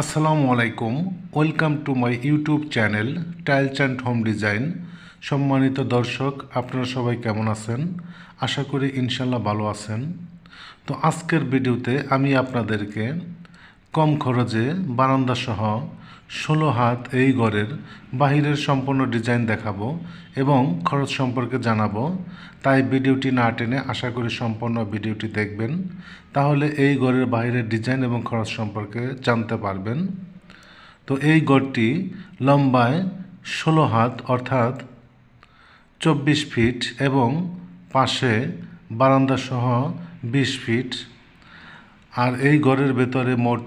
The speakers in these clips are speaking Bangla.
আসসালামু আলাইকুম। Welcome to my YouTube channel tiles and home design. সম্মানিত দর্শক, আপনারা সবাই কেমন আছেন? আশা করি ইনশাল্লাহ ভালো আছেন। তো আজকের ভিডিওতে আমি আপনাদেরকে কম খরচে বারান্দা সহ ষোলো হাত এই ঘরের বাহিরের সম্পূর্ণ ডিজাইন দেখাবো এবং খরচ সম্পর্কে জানাব। তাই ভিডিওটি না টেনে আশা করি সম্পূর্ণ ভিডিওটি দেখবেন। তাহলে এই ঘরের বাইরের ডিজাইন এবং খরচ সম্পর্কে জানতে পারবেন। তো এই ঘরটি লম্বায় ষোলো হাত অর্থাৎ চব্বিশ ফিট এবং পাশে বারান্দাসহ বিশ ফিট। আর এই ঘরের ভেতরে মোট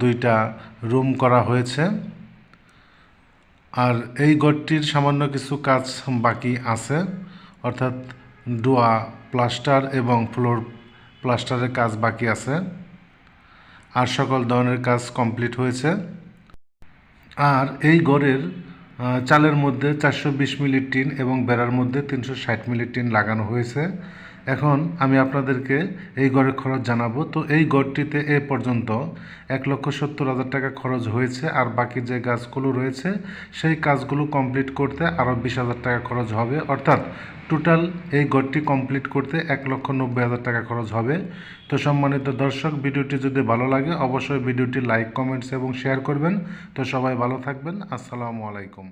দুইটা রুম করা হয়েছে। আর এই ঘরটির সামান্য কিছু কাজ বাকি আছে। অর্থাৎ ডোয়া প্লাস্টার এবং ফ্লোর প্লাস্টারের কাজ বাকি আছে। আর সকল ধরনের কাজ কমপ্লিট হয়েছে। আর এই গড়ের চালের মধ্যে চারশো বিশ মিলি টিন এবং বেড়ার মধ্যে তিনশো ষাট মিলি টিন লাগানো হয়েছে। এখন আমি আপনাদেরকে এই গড়ের খরচ জানাব। তো এই গড়টিতে এ পর্যন্ত এক লক্ষ সত্তর হাজার টাকা খরচ হয়েছে আর বাকি যে গাছগুলো রয়েছে, সেই কাজগুলো কমপ্লিট করতে আরও বিশ হাজার টাকা খরচ হবে। অর্থাৎ টোটাল এই গড়টি কমপ্লিট করতে এক লক্ষ নব্বই হাজার টাকা খরচ হবে। তো সম্মানিত দর্শক, ভিডিওটি যদি ভালো লাগে, অবশ্যই ভিডিওটি লাইক কমেন্টস এবং শেয়ার করবেন। তো সবাই ভালো থাকবেন। আসসালামু আলাইকুম।